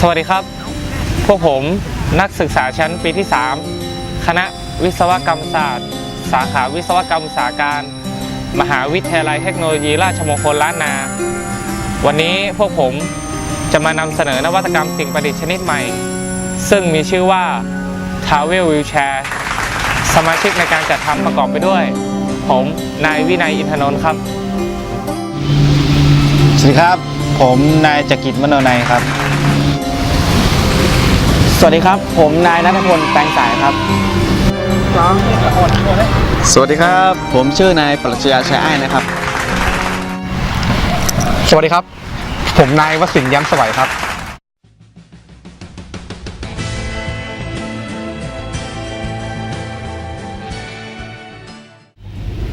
สวัสดีครับ พวกผมนักศึกษาชั้นปีที่ 3 คณะวิศวกรรมศาสตร์ สาขาวิศวกรรมสาการ มหาวิทยาลัยเทคโนโลยีราชมงคลล้านนา วันนี้พวกผมจะมานำเสนอนวัตกรรมสิ่งประดิษฐ์ชนิดใหม่ ซึ่งมีชื่อว่า Travel Wheelchair สมาชิกในการจัดทำประกอบไปด้วย ผมนายวินัยอินทนนท์ครับ สวัสดีครับ ผมนายจักริดมโนนัยครับ วัสดีครับ ผมนายนัทพลแปลงสายครับ สวัสดีครับ ผมชื่อนายปรัชญาชัยอ้ายนะครับ สวัสดีครับ ผมนายวสินทร์ย้ำสวัยครับ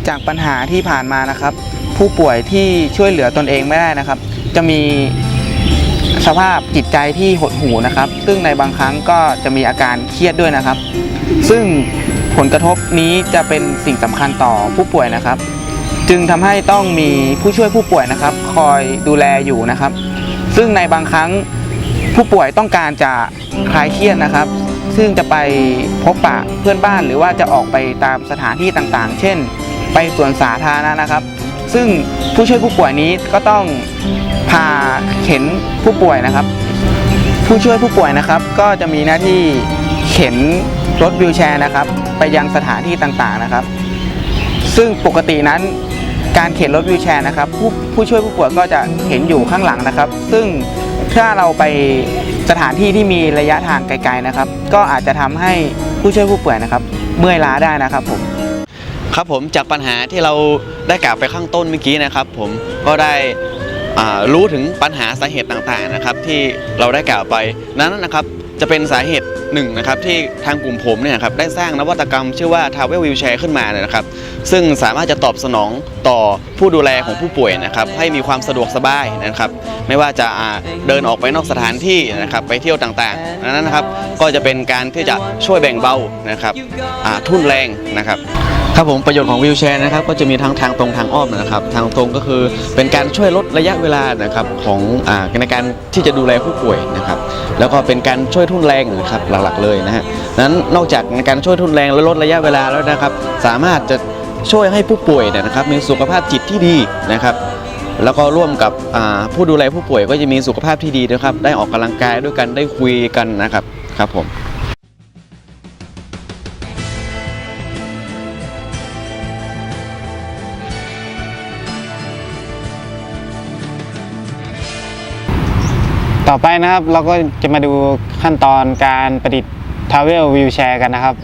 จากปัญหาที่ผ่านมานะครับ ผู้ป่วยที่ช่วยเหลือตนเองไม่ได้นะครับ จะมี สภาพจิตใจที่หดหู่นะครับ ซึ่งในบางครั้งก็จะมีอาการเครียดด้วยนะครับ ซึ่งผลกระทบนี้จะเป็นสิ่งสำคัญต่อผู้ป่วยนะครับ จึงทำให้ต้องมีผู้ช่วยผู้ป่วยนะครับ คอยดูแลอยู่นะครับ ซึ่งในบางครั้งผู้ป่วยต้องการจะคลายเครียดนะครับ ซึ่งจะไปพบปะเพื่อนบ้านหรือว่าจะออกไปตามสถานที่ต่างๆ เช่น ไปสวนสาธารณะนะครับ ซึ่งผู้ช่วยผู้ป่วยนี้ก็ต้องพาเข็นผู้ป่วยนะครับ ผู้ช่วยผู้ป่วยนะครับ ก็จะมีหน้าที่เข็นรถวิวแชร์นะครับ ไปยังสถานที่ต่างๆนะครับ ซึ่งปกตินั้นการเข็นรถวิวแชร์นะครับผู้ผู้ช่วยผู้ป่วยก็จะเข็นอยู่ข้างหลังนะครับ ซึ่งถ้าเราไปสถานที่ที่มีระยะทางไกลๆนะครับ ก็อาจจะทำให้ผู้ช่วยผู้ป่วยนะครับ เมื่อยล้าได้นะครับผม ครับผมจากปัญหาที่เราได้กล่าวไปข้างต้นเมื่อกี้นะครับ ผมก็ได้รู้ถึงปัญหาสาเหตุต่างๆนะครับ ที่เราได้กล่าวไปนั้นนะครับจะเป็นสาเหตุหนึ่งนะครับที่ทางกลุ่มผมเนี่ยครับได้สร้างนวัตกรรมชื่อว่า t a v e l Wheelchair ขึ้นมาเนี่ยนะครับ ซึ่งสามารถจะตอบสนองต่อผู้ดูแลของผู้ป่วยนะครับ ให้มีความสะดวกสบายนะครับ ไม่ว่าจะาเดินออกไปนอกสถานที่นะครับไปเที่ยวต่างๆนั้นนะครับ ก็จะเป็นการที่จะช่วยแบ่งเบานะครับทุ่นแรงนะครับ ครับผมประโยชน์ของวิวแชร์นะครับก็จะมีทั้งทางตรงทางอ้อมนะครับ ทางตรงก็คือเป็นการช่วยลดระยะเวลานะครับของอ่าในการที่จะดูแลผู้ป่วยนะครับ แล้วก็เป็นการช่วยทุนแรงนะครับหลักๆเลยนะฮะนั้นนอกจากในการช่วยทุนแรงและลดระยะเวลาแล้วนะครับ สามารถจะช่วยให้ผู้ป่วยเนี่ยนะครับมีสุขภาพจิตที่ดีนะครับแล้วก็ร่วมกับผู้ดูแลผู้ป่วยก็จะมีสุขภาพที่ดีนะครับ ได้ออกกำลังกายด้วยกันได้คุยกันนะครับครับผม ต่อไปนะครับเราก็จะมาดูขั้นตอนการประดิษฐ์ทาวเวลวิวแชร์กันนะครับ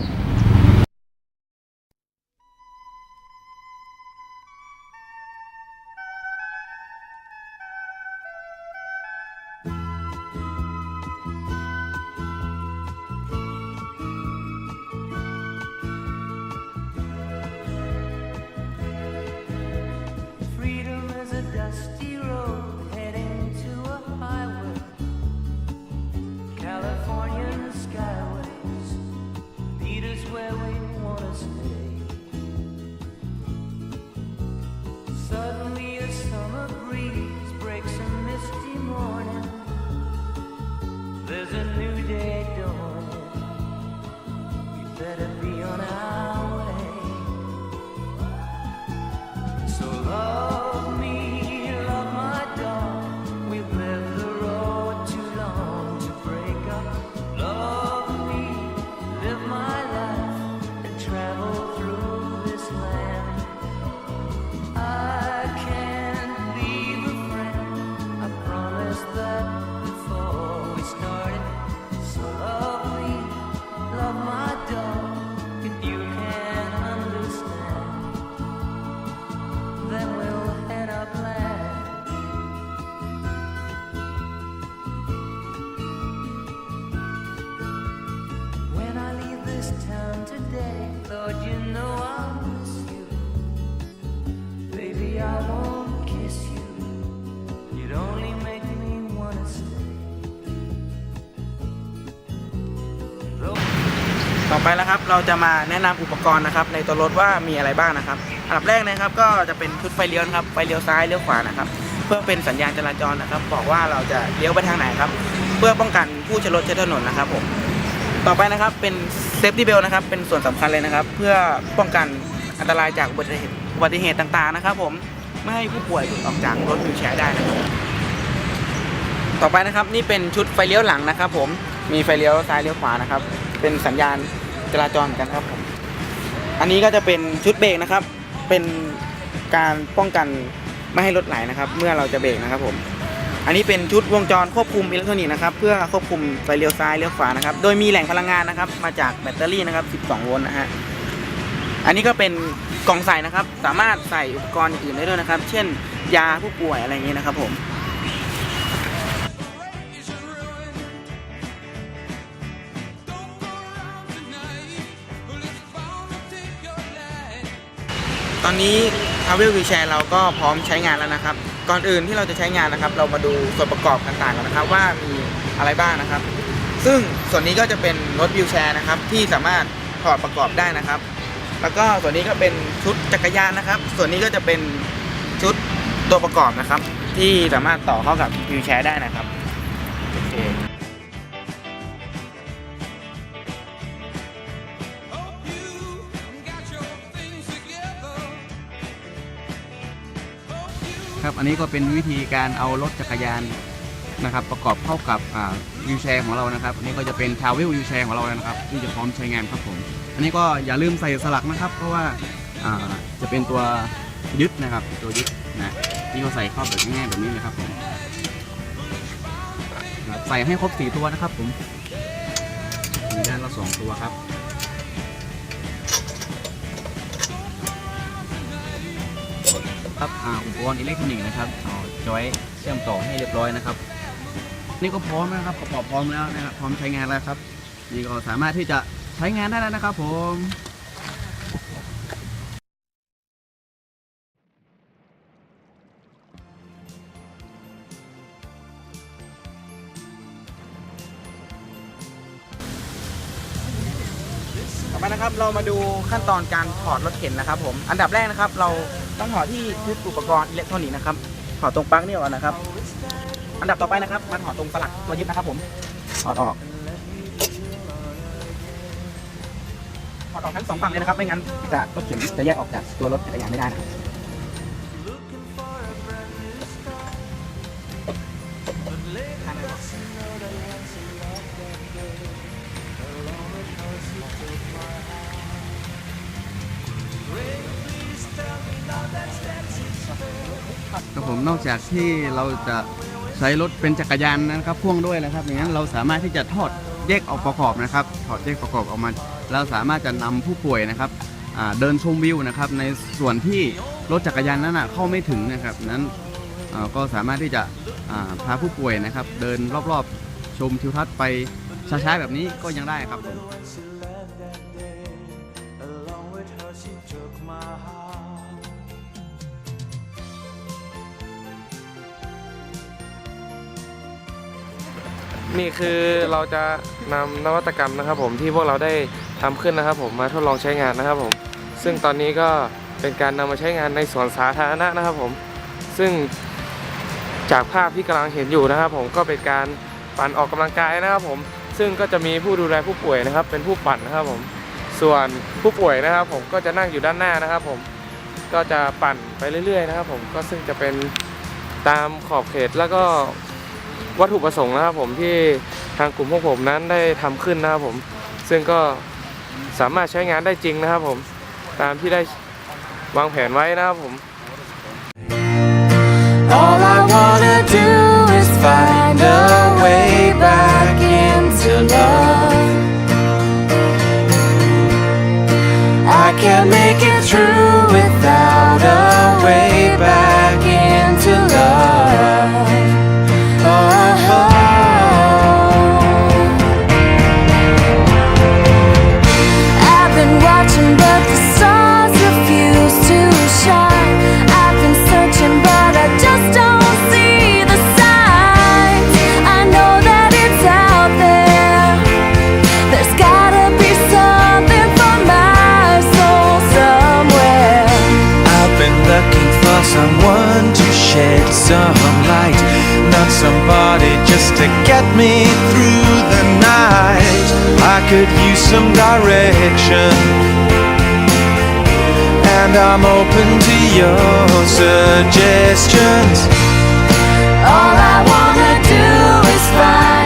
ต่อไปแล้วครับเราจะมาแนะนำอุปกรณ์นะครับในตัวรถว่ามีอะไรบ้างนะครับอันดับแรกนะครับก็จะเป็นชุดไฟเลี้ยวนะครับไฟเลี้ยวซ้ายเลี้ยวขวานะครับ เพื่อเป็นสัญญาณจราจรนะครับ บอกว่าเราจะเลี้ยวไปทางไหนครับ เพื่อป้องกันผู้ใช้รถใช้ถนนนะครับผมต่อไปนะครับเป็นเซฟตี้เบลนะครับเป็นส่วนสำคัญเลยนะครับ เพื่อป้องกันอันตรายจากอุบัติเหตุอุบัติเหตุต่างๆนะครับ ผมไม่ให้ผู้ป่วยหลุดออกจากรถวิวแชร์ได้นะครับต่อไปนะครับนี่เป็นชุดไฟเลี้ยวหลังนะครับ ผมมีไฟเลี้ยวซ้ายเลี้ยวขวานะครับ เป็นสัญญาณ จราจรเหมือนกันครับผมอันนี้ก็จะเป็นชุดเบรกนะครับ เป็นการป้องกันไม่ให้รถไหลนะครับ เมื่อเราจะเบรกนะครับผมอันนี้เป็นชุดวงจรควบคุมอิเล็กทรอนิกส์นะครับเพื่อควบคุมไฟเลี้ยวซ้ายเลี้ยวขวานะครับ โดยมีแหล่งพลังงานนะครับ มาจากแบตเตอรี่นะครับ 12 โวลต์นะฮะอันนี้ก็เป็นกล่องใส่นะครับ สามารถใส่อุปกรณ์อื่นได้ด้วยนะครับ เช่น ยาผู้ป่วยอะไรอย่างนี้นะครับผม ตอนนี้ t r a v e l Wheelchair เราก็พร้อมใช้งานแล้วนะครับ ก่อนอื่นที่เราจะใช้งานนะครับ เรามาดูส่วนประกอบต่างๆก่อนนะครับ ว่ามีอะไรบ้างนะครับ ซึ่งส่วนนี้ก็จะเป็นรถวิวแชร์นะครับ ที่สามารถถอดประกอบได้นะครับ แล้วก็ส่วนนี้ก็เป็นชุดจักรยานนะครับ ส่วนนี้ก็จะเป็นชุดตัวประกอบนะครับ ที่สามารถต่อเข้ากับวิวแชร์ได้นะครับ ครับ อันนี้ก็เป็นวิธีการเอารถจักรยานนะครับ ประกอบเข้ากับวิวแชร์ของเรานะครับ อันนี้ก็จะเป็นทาวเวลวิวแชร์ของเราแล้วนะครับที่จะพร้อมใช้งานครับผม อันนี้ก็อย่าลืมใส่สลักนะครับ เพราะว่าอ่าจะเป็นตัวยึดนะครับ ตัวยึดนะนี่ก็ใส่เข้าแบบง่ายๆแบบนี้เลยครับผมใส่ให้ครบสี่ตัวนะครับผมมีด้านละสองตัวครับ ครับอุปกรณ์อิเล็กทรอนิกส์นะครับเอาจอยเชื่อมต่อให้เรียบร้อยนะครับ นี่ก็พร้อมนะครับประกอบพร้อมแล้วนะครับพร้อมใช้งานแล้วครับ นี่ก็สามารถที่จะใช้งานได้แล้วนะครับ ผมต่อไปนะครับเรามาดูขั้นตอนการถอดรถเข็นนะครับ ผมอันดับแรกนะครับเรา ต้องถอดที่ชุดอุปกรณ์อิเล็กทรอนิกส์นะครับถอดตรงปลั๊กนี่ออกนะครับ อันดับต่อไปนะครับมาถอดตรงสลักตัวยึดนะครับผมถอดออกถอดออกทั้งสองฝั่งเลยนะครับไม่งั้นจะรถเข็นจะแยกออกจากตัวรถจักรยานไม่ได้นะครับ ครับผมนอกจากที่เราจะใช้รถเป็นจักรยานนะครับพ่วงด้วยนะครับอย่างนั้นเราสามารถที่จะทอดแยกออกประกอบนะครับถอดแยกประกอบออกมา เราสามารถจะนำผู้ป่วยนะครับเดินชมวิวนะครับในส่วนที่รถจักรยานนั้นเข้าไม่ถึงนะครับนั้นก็สามารถที่จะพาผู้ป่วยนะครับ เดินรอบๆชมทิวทัศน์ไปช้าๆแบบนี้ก็ยังได้ครับผม นี่คือเราจะนำนวัตกรรมนะครับ ผมที่พวกเราได้ทำขึ้นนะครับ ผมมาทดลองใช้งานนะครับ ผม ซึ่งตอนนี้ก็เป็นการนำมาใช้งานในสวนสาธารณะนะครับ ผม ซึ่งจากภาพที่กำลังเห็นอยู่นะครับ ผมก็เป็นการปั่นออกกำลังกายนะครับ ผม ซึ่งก็จะมีผู้ดูแลผู้ป่วยนะครับ เป็นผู้ปั่นนะครับ ผม ส่วนผู้ป่วยนะครับ ผมก็จะนั่งอยู่ด้านหน้านะครับ ผมก็จะปั่นไปเรื่อย ๆ นะครับ ผมก็ซึ่งจะเป็นตามขอบเขตแล้วก็ วัตถุประสงค์นะครับผมที่ทางกลุ่มพวกผมนั้นได้ทำขึ้นนะครับผมซึ่งก็สามารถใช้งานได้จริงนะครับผมตามที่ได้วางแผนไว้นะครับผม All I wanna do is find a way back into love. I can make it through me through the night. I could use some direction, and I'm open to your suggestions. All I wanna do is fly.